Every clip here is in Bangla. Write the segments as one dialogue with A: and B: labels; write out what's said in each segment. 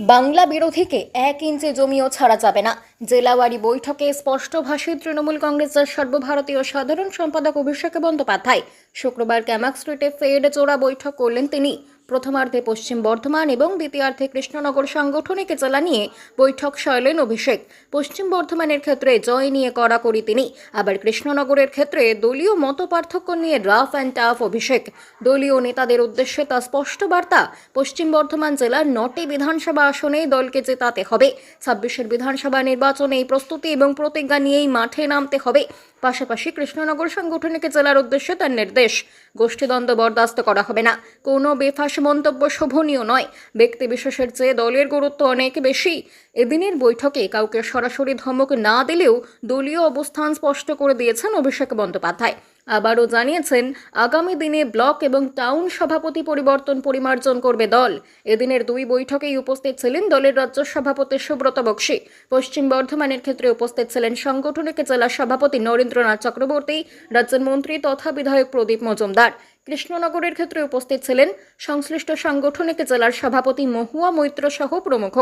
A: বাংলা বিরোধীকে এক ইঞ্চি জমিও ছাড়া যাবে না। জেলাওয়ারি বৈঠকে স্পষ্টভাষী তৃণমূল কংগ্রেসের সর্বভারতীয় সাধারণ সম্পাদক অভিষেক বন্দ্যোপাধ্যায় শুক্রবার ক্যামাক স্ট্রিটে ফের জোড়া বৈঠক করলেন তিনি। প্রথমার্ধে পশ্চিম বর্ধমান এবং দ্বিতীয়ার্ধে কৃষ্ণনগর সাংগঠনিক জেলা নিয়ে বৈঠক সয়লেন অভিষেক। পশ্চিম বর্ধমানের ক্ষেত্রে জয় নিয়ে কড়াকড়ি তিনি। আবার কৃষ্ণনগরের ক্ষেত্রে দলীয় মত পার্থক্য নিয়ে রাফ অ্যান্ড টাফ অভিষেক। দলীয় নেতাদের উদ্দেশ্যে তা স্পষ্ট বার্তা, পশ্চিম বর্ধমান জেলার নটি বিধানসভা আসনে দলকে জেতাতে হবে। ছাব্বিশের বিধানসভা নির্বাচনে এই প্রস্তুতি এবং প্রতিজ্ঞা নিয়েই মাঠে নামতে হবে। পাশাপাশি কৃষ্ণনগর সাংগঠনিক জেলার উদ্দেশ্যে তার নির্দেশ। গোষ্ঠীদ্বন্দ্ব বরদাস্ত করা হবে না। কোনো বেফাস মন্তব্য শোভনীয় নয়। ব্যক্তি বিশেষের চেয়ে দলের গুরুত্ব অনেক বেশি। এদিনের বৈঠকে কাউকে সরাসরি ধমক না দিলেও দলীয় অবস্থান স্পষ্ট করে দিয়েছেন অভিষেক বন্দ্যোপাধ্যায়। আবারও জানিয়েছেন, আগামী দিনে ব্লক এবং টাউন সভাপতি পরিবর্তন পরিমার্জন করবে দল। এদিনের দুই বৈঠকেই উপস্থিত ছিলেন দলের রাজ্য সভাপতি সুব্রত বক্সি। পশ্চিম বর্ধমানের ক্ষেত্রে উপস্থিত ছিলেন সাংগঠনিক জেলা সভাপতি নরেন্দ্রনাথ চক্রবর্তী, রাজ্যের মন্ত্রী তথা বিধায়ক প্রদীপ মজুমদার। কৃষ্ণনগরের ক্ষেত্রে উপস্থিত ছিলেন সংশ্লিষ্ট সাংগঠনিক জেলার সভাপতি মহুয়া মৈত্র সহ প্রমুখ।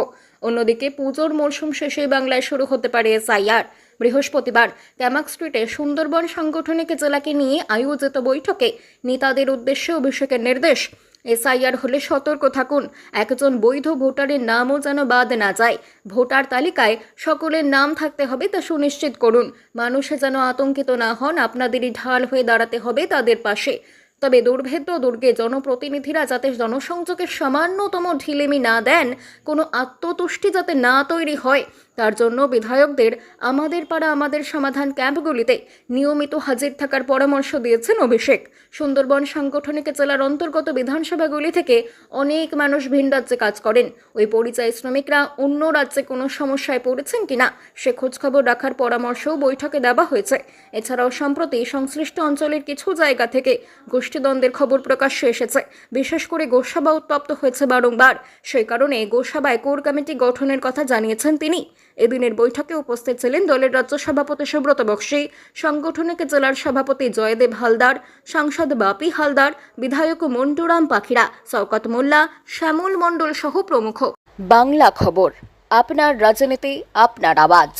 A: অন্যদিকে পুজোর মরশুম শেষে বাংলায় শুরু হতে পারে এসআইআর বৃহস্পতিবার। ক্যামাক স্ট্রিটে সুন্দরবন সাংগঠনিক জেলাকে নিয়ে আয়োজিত বৈঠকে নেতাদের উদ্দেশ্যে অভিষেকের নির্দেশ। এসআইআর হলে সতর্ক থাকুন। একজন বৈধ ভোটারের নামও যেন বাদ না যায়। ভোটার তালিকায় সকলের নাম থাকতে হবে তা সুনিশ্চিত করুন। মানুষে যেন আতঙ্কিত না হন, আপনাদেরই ঢাল হয়ে দাঁড়াতে হবে তাদের পাশে। তবে দুর্ভেদ্য দুর্গে জনপ্রতিনিধিরা যাতে জনসংযোগের সামান্যতম ঢিলেমি না দেন, কোনো আত্মতুষ্টি যাতে না তৈরি হয় তার জন্য বিধায়কদের আমাদের পাড়া আমাদের সমাধান ক্যাম্পগুলিতে নিয়মিত হাজির থাকার পরামর্শ দিয়েছেন অভিষেক। সুন্দরবন সাংগঠনিক জেলার অন্তর্গত বিধানসভাগুলি থেকে অনেক মানুষ ভিন রাজ্যে কাজ করেন। ওই পরিযায়ী শ্রমিকরা অন্য রাজ্যে কোনো সমস্যায় পড়েছেন কিনা সে খোঁজখবর রাখার পরামর্শও বৈঠকে দেওয়া হয়েছে। এছাড়াও সম্প্রতি সংশ্লিষ্ট অঞ্চলের কিছু জায়গা থেকে গোষ্ঠীদ্বন্দ্বের খবর প্রকাশ্যে এসেছে। বিশেষ করে গোসাবা উত্তপ্ত হয়েছে বারংবার। সেই কারণে গোসাবায় কোর কমিটি গঠনের কথা জানিয়েছেন তিনি। এদিনের বৈঠকে উপস্থিত ছিলেন দলের রাজ্য সভাপতি সুব্রত বক্সি, সাংগঠনিক জেলার সভাপতি জয়দেব হালদার, সাংসদ বাপি হালদার, বিধায়ক মন্টুরাম পাখিরা, শওকত মোল্লা, শ্যামল মণ্ডল সহ প্রমুখ। বাংলা খবর, আপনার রাজনীতি, আপনার আওয়াজ।